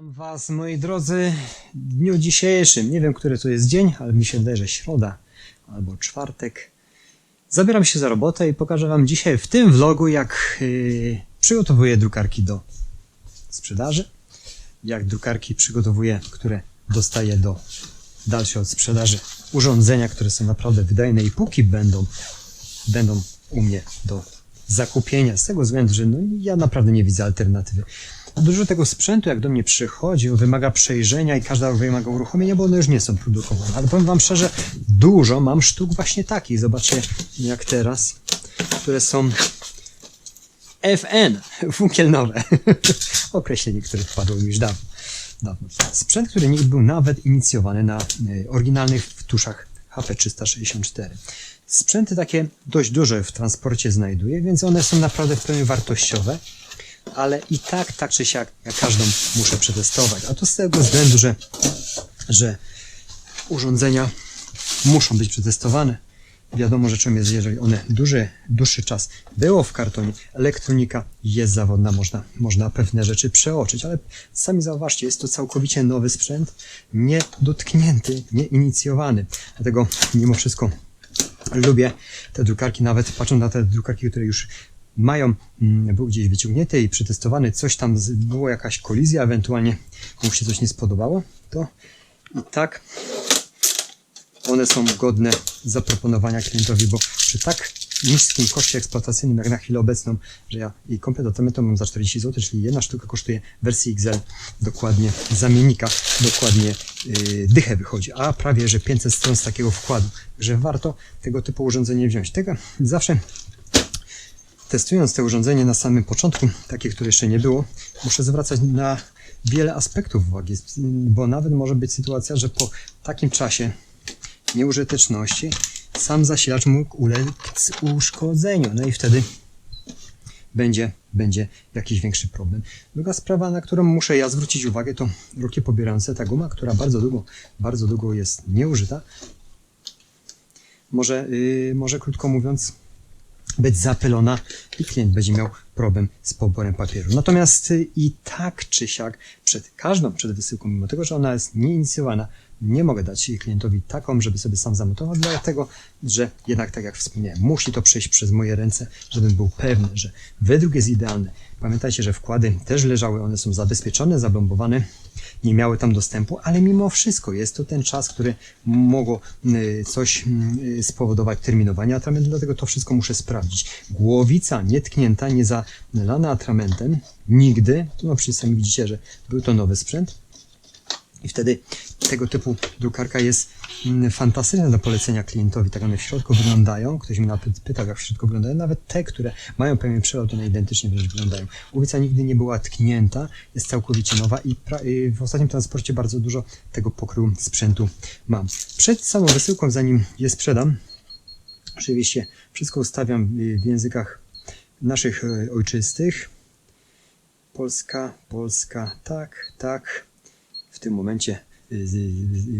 Witam Was, moi drodzy, w dniu dzisiejszym. Nie wiem, który to jest dzień, ale mi się wydaje, że środa albo czwartek. Zabieram się za robotę i pokażę Wam dzisiaj w tym vlogu, jak yy, przygotowuję drukarki do sprzedaży. Jak drukarki przygotowuję, które dostaję do dalszej od sprzedaży. Urządzenia, które są naprawdę wydajne i póki będą, będą u mnie do zakupienia. Z tego względu, że no, ja naprawdę nie widzę alternatywy. Dużo tego sprzętu, jak do mnie przychodzi, wymaga przejrzenia i każda wymaga uruchomienia, bo one już nie są produkowane. Ale powiem Wam szczerze, dużo mam sztuk właśnie takich. Zobaczcie, jak teraz, które są FN, funkielnowe. Określenie, które wpadło mi już dawno. dawno. Sprzęt, który nie był nawet inicjowany na y, oryginalnych tuszach HP 364. Sprzęty takie dość duże w transporcie znajduję, więc one są naprawdę w pełni wartościowe ale i tak, tak czy siak, ja każdą muszę przetestować. A to z tego względu, że, że urządzenia muszą być przetestowane. Wiadomo rzeczą jest, jeżeli one duży, dłuższy czas było w kartonie, elektronika jest zawodna, można, można pewne rzeczy przeoczyć, ale sami zauważcie, jest to całkowicie nowy sprzęt, nie dotknięty, nie inicjowany. Dlatego mimo wszystko lubię te drukarki, nawet patrząc na te drukarki, które już mają, mm, był gdzieś wyciągnięte i przetestowany, coś tam, było jakaś kolizja, ewentualnie komuś się coś nie spodobało, to i tak one są godne zaproponowania klientowi, bo przy tak niskim koszcie eksploatacyjnym jak na chwilę obecną, że ja i komplet automatą mam za 40 zł, czyli jedna sztuka kosztuje wersji XL dokładnie zamiennika, dokładnie yy, dychę wychodzi, a prawie że 500 stron z takiego wkładu, że warto tego typu urządzenie wziąć. Tego zawsze testując te urządzenie na samym początku, takie, które jeszcze nie było, muszę zwracać na wiele aspektów uwagi, bo nawet może być sytuacja, że po takim czasie nieużyteczności sam zasilacz mógł ulec uszkodzeniu, no i wtedy będzie, będzie jakiś większy problem. Druga sprawa, na którą muszę ja zwrócić uwagę, to ruki pobierające. Ta guma, która bardzo długo, bardzo długo jest nieużyta, może, yy, może krótko mówiąc, być zapylona i klient będzie miał problem z poborem papieru. Natomiast y, i tak czy siak przed każdą przed wysyłką, mimo tego, że ona jest nieinicjowana, nie mogę dać klientowi taką, żeby sobie sam zamontował, dlatego, że jednak tak jak wspomniałem, musi to przejść przez moje ręce, żebym był pewny, że wydruk jest idealny. Pamiętajcie, że wkłady też leżały, one są zabezpieczone, zablombowane, nie miały tam dostępu, ale mimo wszystko jest to ten czas, który mogło y, coś y, spowodować terminowanie atramentu, dlatego to wszystko muszę sprawdzić. Głowica nietknięta, nie zalana atramentem, nigdy, no przecież sami widzicie, że był to nowy sprzęt, i wtedy tego typu drukarka jest mm, fantastyczna do polecenia klientowi. Tak one w środku wyglądają. Ktoś mnie nawet pytał, jak w środku wyglądają. Nawet te, które mają pewien przelot, one identycznie wręcz wyglądają. Głowica nigdy nie była tknięta, jest całkowicie nowa i w ostatnim transporcie bardzo dużo tego pokrywu sprzętu mam. Przed samą wysyłką, zanim je sprzedam, oczywiście wszystko ustawiam w językach naszych y, ojczystych. Polska, Polska, tak, tak. W tym momencie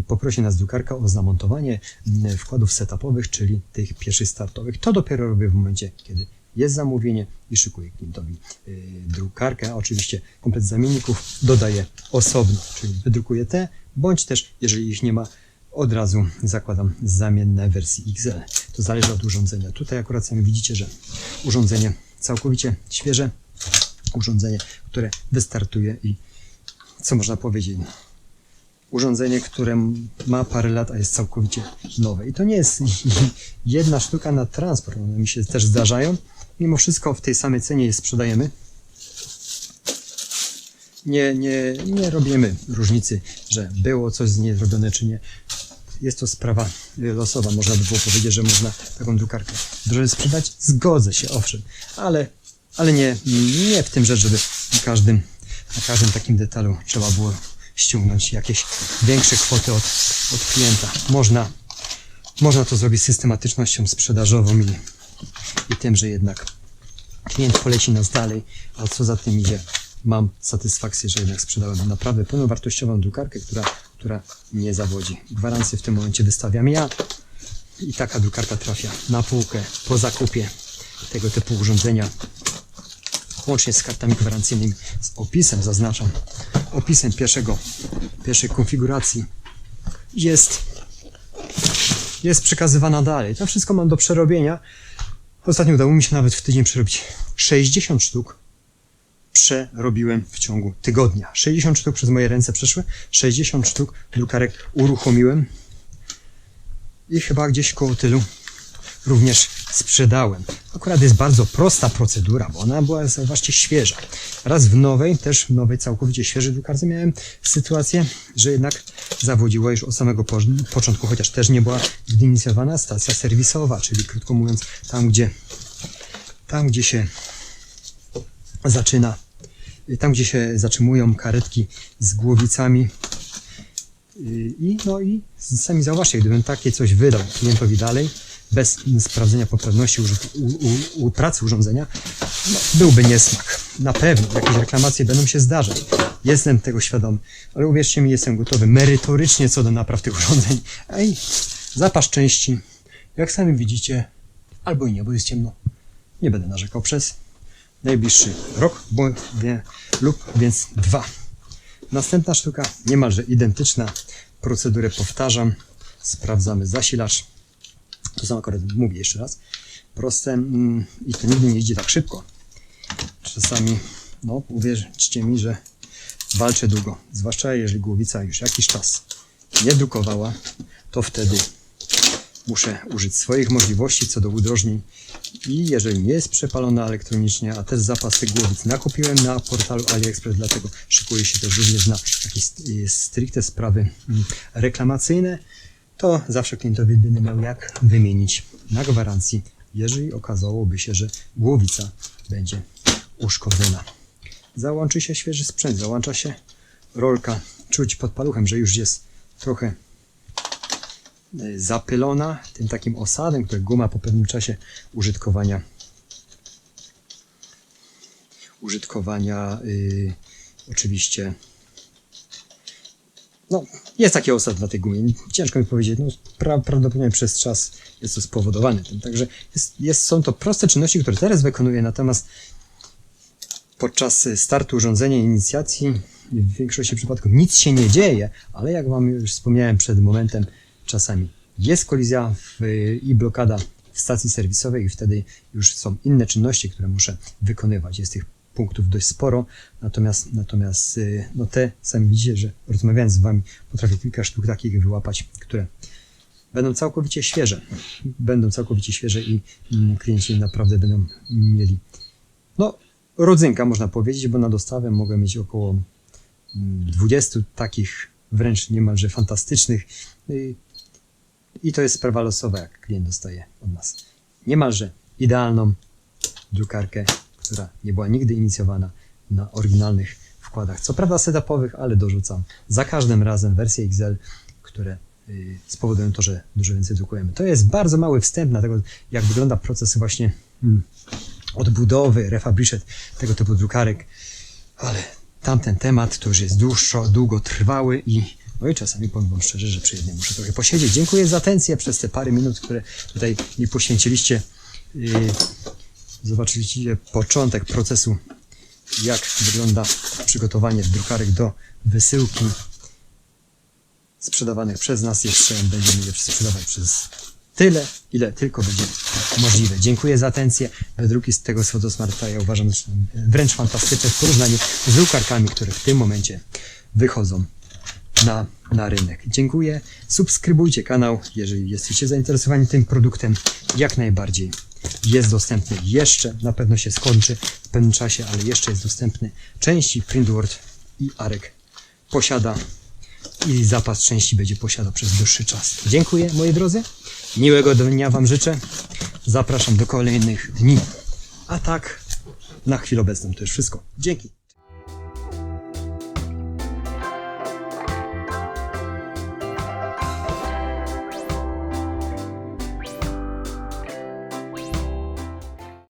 poprosi nas drukarka o zamontowanie mm, wkładów setupowych, czyli tych pierwszych startowych. To dopiero robię w momencie, kiedy jest zamówienie i szykuję klientowi y, drukarkę. Oczywiście komplet zamienników dodaję osobno, czyli wydrukuję te, bądź też, jeżeli ich nie ma, od razu zakładam zamienne wersji XL. To zależy od urządzenia. Tutaj akurat sami widzicie, że urządzenie całkowicie świeże, urządzenie, które wystartuje i co można powiedzieć? Urządzenie, które ma parę lat, a jest całkowicie nowe. I to nie jest jedna sztuka na transport. One mi się też zdarzają. Mimo wszystko w tej samej cenie je sprzedajemy. Nie, nie, nie robimy różnicy, że było coś zrobione, czy nie. Jest to sprawa losowa. Można by było powiedzieć, że można taką drukarkę drożej sprzedać. Zgodzę się, owszem, ale, ale nie, nie w tym rzecz, żeby na każdym, na każdym takim detalu trzeba było ściągnąć jakieś większe kwoty od, od klienta. Można, można to zrobić systematycznością sprzedażową i, i tym, że jednak klient poleci nas dalej, a co za tym idzie, mam satysfakcję, że jednak sprzedałem naprawdę pełnowartościową drukarkę, która, która nie zawodzi. Gwarancję w tym momencie wystawiam ja i taka drukarka trafia na półkę po zakupie tego typu urządzenia łącznie z kartami gwarancyjnymi, z opisem, zaznaczam, opisem pierwszego, pierwszej konfiguracji jest, jest przekazywana dalej. To wszystko mam do przerobienia. Ostatnio udało mi się nawet w tydzień przerobić 60 sztuk. Przerobiłem w ciągu tygodnia. 60 sztuk przez moje ręce przeszły, 60 sztuk drukarek uruchomiłem i chyba gdzieś koło tylu również sprzedałem. Akurat jest bardzo prosta procedura, bo ona była, zauważcie, świeża. Raz w nowej, też w nowej, całkowicie świeżej drukarce miałem sytuację, że jednak zawodziła już od samego po początku, chociaż też nie była wyinicjowana stacja serwisowa, czyli krótko mówiąc, tam gdzie, tam gdzie się zaczyna, tam gdzie się zatrzymują karetki z głowicami, i, no i sami zauważcie, gdybym takie coś wydał klientowi dalej, bez sprawdzenia poprawności u, u, u pracy urządzenia, no, byłby niesmak. Na pewno jakieś reklamacje będą się zdarzać. Jestem tego świadomy, ale uwierzcie mi, jestem gotowy merytorycznie co do napraw tych urządzeń. Ej, zapas części, jak sami widzicie, albo i nie, bo jest ciemno. Nie będę narzekał przez najbliższy rok bo, wie, lub więc dwa. Następna sztuka, niemalże identyczna. Procedurę powtarzam. Sprawdzamy zasilacz. To samo akurat mówię jeszcze raz. Proste mm, i to nigdy nie idzie tak szybko. Czasami, no uwierzcie mi, że walczę długo. Zwłaszcza jeżeli głowica już jakiś czas nie drukowała, to wtedy muszę użyć swoich możliwości co do udrożnień i jeżeli nie jest przepalona elektronicznie, a też zapas tych głowic nakupiłem na portalu AliExpress, dlatego szykuję się też również na jakieś stricte sprawy mm, reklamacyjne, to zawsze klientowi będę miał jak wymienić na gwarancji, jeżeli okazałoby się, że głowica będzie uszkodzona. Załączy się świeży sprzęt, załącza się rolka, czuć pod paluchem, że już jest trochę y, zapylona tym takim osadem, który guma po pewnym czasie użytkowania użytkowania y, oczywiście no, jest taki osad na tej gumie. Ciężko mi powiedzieć, no, pra, prawdopodobnie przez czas jest to spowodowane tym. Także jest, jest, są to proste czynności, które teraz wykonuję, natomiast podczas startu urządzenia inicjacji w większości przypadków nic się nie dzieje, ale jak Wam już wspomniałem przed momentem, czasami jest kolizja w, i blokada w stacji serwisowej i wtedy już są inne czynności, które muszę wykonywać. Jest tych punktów dość sporo, natomiast, natomiast y, no te sami widzicie, że rozmawiając z Wami potrafię kilka sztuk takich wyłapać, które będą całkowicie świeże. Będą całkowicie świeże i mm, klienci naprawdę będą mieli no, rodzynka można powiedzieć, bo na dostawę mogę mieć około mm, 20 takich wręcz niemalże fantastycznych y, i to jest sprawa losowa, jak klient dostaje od nas. Niemalże idealną drukarkę, która nie była nigdy inicjowana na oryginalnych wkładach. Co prawda setupowych, ale dorzucam za każdym razem wersje XL, które y, spowodują to, że dużo więcej drukujemy. To jest bardzo mały wstęp na tego, jak wygląda proces właśnie mm, odbudowy, refabrichet tego typu drukarek, ale tamten temat to już jest dłuższo, długotrwały i no i czasami powiem Wam szczerze, że przy jednym muszę trochę posiedzieć. Dziękuję za atencję przez te parę minut, które tutaj mi poświęciliście. Yy, Zobaczyliście początek procesu, jak wygląda przygotowanie drukarek do wysyłki sprzedawanych przez nas. Jeszcze będziemy je sprzedawać przez tyle, ile tylko będzie możliwe. Dziękuję za atencję. Wydruki z tego Swodosmarta ja uważam że wręcz fantastyczne w porównaniu z drukarkami, które w tym momencie wychodzą na, na rynek. Dziękuję. Subskrybujcie kanał, jeżeli jesteście zainteresowani tym produktem. Jak najbardziej jest dostępny jeszcze, na pewno się skończy w pewnym czasie, ale jeszcze jest dostępny. Części Printword i Arek posiada i zapas części będzie posiadał przez dłuższy czas. Dziękuję moi drodzy. Miłego dnia Wam życzę. Zapraszam do kolejnych dni. A tak, na chwilę obecną to już wszystko. Dzięki.